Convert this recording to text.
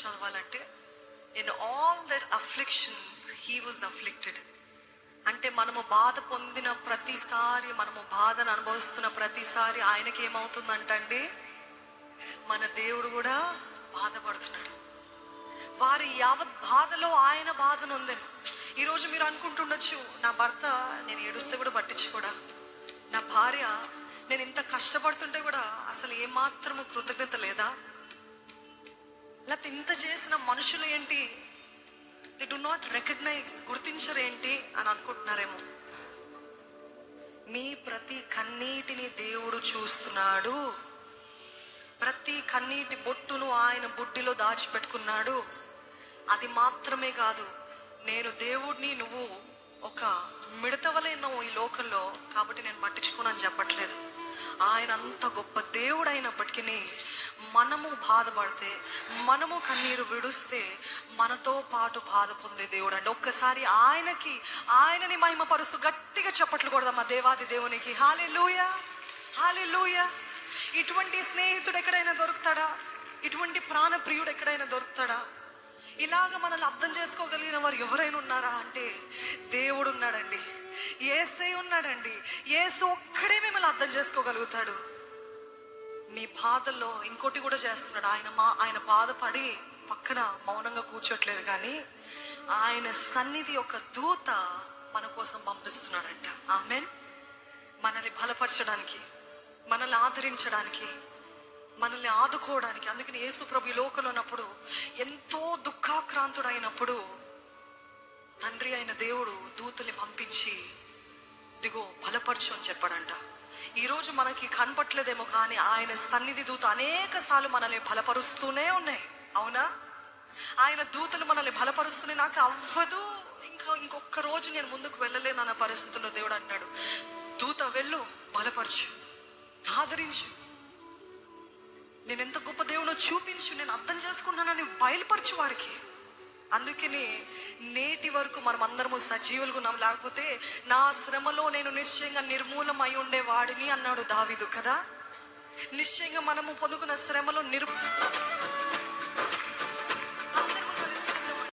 చదవాలంటే in all their afflictions he was afflicted అంటే మనము బాధ పొందిన ప్రతిసారి మనము బాధను అనుభవిస్తున్న ప్రతిసారి ఆయనకి ఏమవుతుందంటండి? మన దేవుడు కూడా బాధపడుతున్నాడు. వారి యావత్ బాధలో ఆయన బాధను ఉందని ఈరోజు మీరు అనుకుంటుండొచ్చు నా భర్త నేను ఏడుస్తే కూడా పట్టించుకోడా? నా భార్య నేను ఇంత కష్టపడుతుంటే కూడా అసలు ఏమాత్రము కృతజ్ఞత లేదా? లేకపోతే ఇంత చేసిన మనుషులు ఏంటి? ది డు నాట్ రికగ్నైజ్ గుర్తించరేంటి అని అనుకుంటున్నారేమో. మీ ప్రతి కన్నీటిని దేవుడు చూస్తున్నాడు. ప్రతి కన్నీటి బొట్టును ఆయన బుడ్డిలో దాచిపెట్టుకున్నాడు. అది మాత్రమే కాదు నేను దేవుడిని నువ్వు ఒక మిడతవలే నువ్వు ఈ లోకంలో కాబట్టి నేను పట్టించుకోనని చెప్పట్లేదు. ఆయన అంత గొప్ప దేవుడు అయినప్పటికీ మనము బాధపడితే మనము కన్నీరు విడుస్తే మనతో పాటు బాధ పొందే దేవుడు అండి ఒక్కసారి ఆయనకి ఆయనని మహిమపరుస్తూ గట్టిగా చప్పట్లు కొడదాం దేవాది దేవునికి. హాలే లూయ హాలే ఇటువంటి స్నేహితుడు ఎక్కడైనా దొరుకుతాడా? ఇటువంటి ప్రాణప్రియుడు ఎక్కడైనా దొరుకుతాడా? ఇలాగ మనల్ని అర్థం చేసుకోగలిగిన వారు ఎవరైనా ఉన్నారా అంటే దేవుడు ఉన్నాడండి ఏసై ఉన్నాడండి. ఏసు ఒక్కడే మిమ్మల్ని అర్థం చేసుకోగలుగుతాడు. మీ బాధల్లో ఇంకోటి కూడా చేస్తున్నాడు. ఆయన మా ఆయన బాధపడి పక్కన మౌనంగా కూర్చోట్లేదు కానీ ఆయన సన్నిధి ఒక దూత మన కోసం పంపిస్తున్నాడంట. ఆమెన్. మనల్ని బలపరచడానికి మనల్ని ఆదరించడానికి మనల్ని ఆదుకోవడానికి. అందుకని యేసు ప్రభు ఈ లోకంలో ఉన్నప్పుడు ఎంతో దుఃఖాక్రాంతుడైనప్పుడు తండ్రి అయిన దేవుడు దూతల్ని పంపించి దిగో బలపరచు అని చెప్పాడంట. ఈరోజు మనకి కనపట్లేదేమో కానీ ఆయన సన్నిధి దూత అనేక సార్లు మనల్ని బలపరుస్తూనే ఉన్నాయి. అవునా? ఆయన దూతలు మనల్ని బలపరుస్తూనే నాకు అవ్వదు. ఇంకా ఇంకొక రోజు నేను ముందుకు వెళ్ళలేను అన్న పరిస్థితుల్లో దేవుడు అన్నాడు. దూత వెళ్ళు బలపరచు ఆదరించు. నేను ఎంత గొప్ప దేవుడో చూపించు నేను అర్థం చేసుకున్నానని బయలుపరచు వారికి. అందుకని వరకు మనం అందరము సజీవులుగా ఉన్నాం లేకపోతే నా శ్రమలో నేను నిశ్చయంగా నిర్మూలం అయి ఉండేవాడిని అన్నాడు దావిదు కదా? నిశ్చయంగా మనము పొందుకున్న శ్రమలో